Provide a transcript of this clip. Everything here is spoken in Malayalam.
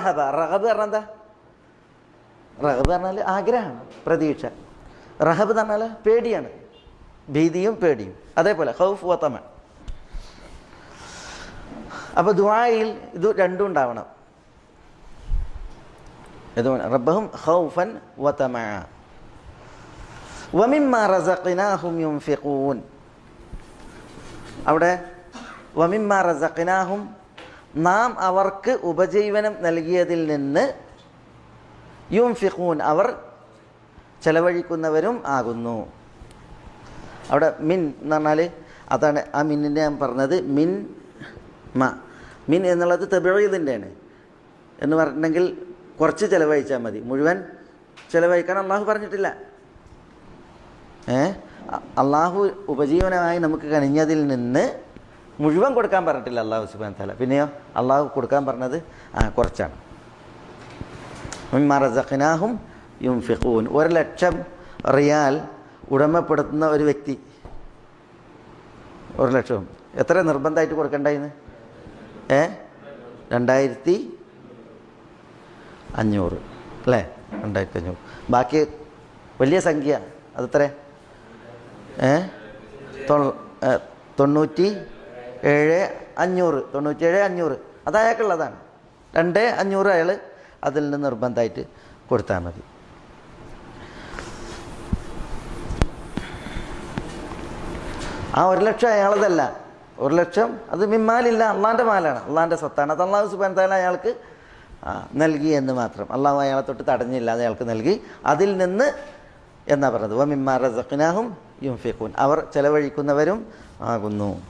റഹബ റഹബ് പറഞ്ഞാൽ എന്താ? റഹബ് പറഞ്ഞാൽ ആഗ്രഹമാണ് പ്രതീക്ഷ. റഹബ് പറഞ്ഞാൽ പേടിയാണ്. ഭീതിയും പേടിയും. അതേപോലെ ഹൗഫ് വത്തമ അപ്പോൾ ദുബായിൽ ഇത് രണ്ടും ഉണ്ടാവണം. റബ്ബഹും ഖൗഫൻ വതമഅ വമിമ്മ റസഖിനാഹും യുംഫിഖൂൻ. അവിടെ വമിമ്മ റസഖ്നാഹും നാം അവർക്ക് ഉപജീവനം നൽകിയതിൽ നിന്ന് യും യുംഫിഖൂൻ അവർ ചെലവഴിക്കുന്നവരും ആകുന്നു. അവിടെ മിൻ എന്ന് പറഞ്ഞാൽ അതാണ് ആ മിന്നിന്റെ ഞാൻ പറഞ്ഞത്. മിൻ മ. മിൻ എന്നുള്ളത് തെബിഴതിന്റെയാണ് എന്ന് പറഞ്ഞിട്ടുണ്ടെങ്കിൽ കുറച്ച് ചിലവഴിച്ചാൽ മതി. മുഴുവൻ ചിലവഴിക്കാൻ അള്ളാഹു പറഞ്ഞിട്ടില്ല. ഏ? അള്ളാഹു ഉപജീവനമായി നമുക്ക് കനിഞ്ഞതിൽ നിന്ന് മുഴുവൻ കൊടുക്കാൻ പറഞ്ഞിട്ടില്ല അള്ളാഹു സുബാൻ തല പിന്നെയോ? അള്ളാഹു കൊടുക്കാൻ പറഞ്ഞത് ആ കുറച്ചാണ്. യും യുംഫിഖൂൻ ഒരു ലക്ഷം റിയാൽ ഉടമപ്പെടുത്തുന്ന ഒരു വ്യക്തി. ഒരു ലക്ഷം. എത്ര നിർബന്ധമായിട്ട് കൊടുക്കണ്ടായിന്ന്? ഏ? രണ്ടായിരത്തി അഞ്ഞൂറ്. അല്ലേ? രണ്ടായിരത്തി അഞ്ഞൂറ് ബാക്കി വലിയ സംഖ്യ. അതെത്ര ഏ, തൊണ്ണൂറ്റി ഏഴ് അഞ്ഞൂറ് തൊണ്ണൂറ്റേഴ് അഞ്ഞൂറ്. അത് അയാൾക്കുള്ളതാണ്. രണ്ട് അഞ്ഞൂറ് അയാൾ അതിൽ നിന്ന് നിർബന്ധമായിട്ട് കൊടുത്താൽ മതി. ആ ഒരു ലക്ഷം അയാളതല്ല. ഒരു ലക്ഷം അത് മിമ്മാലില്ല അള്ളാന്റെ മാലാണ്. അള്ളാന്റെ സ്വത്താണ്. അത് അള്ളാഹു സുബാൻ താല അയാൾക്ക് നൽകി എന്ന് മാത്രം. അള്ളാഹു അയാളെ തൊട്ട് തടഞ്ഞില്ല അത് അയാൾക്ക് നൽകി. അതിൽ നിന്ന് എന്നാ പറഞ്ഞത്? വ മിമ്മാ റസഖ്നാഹും യുംഫിഖൂൻ അവർ ചെലവഴിക്കുന്നവരും ആകുന്നു.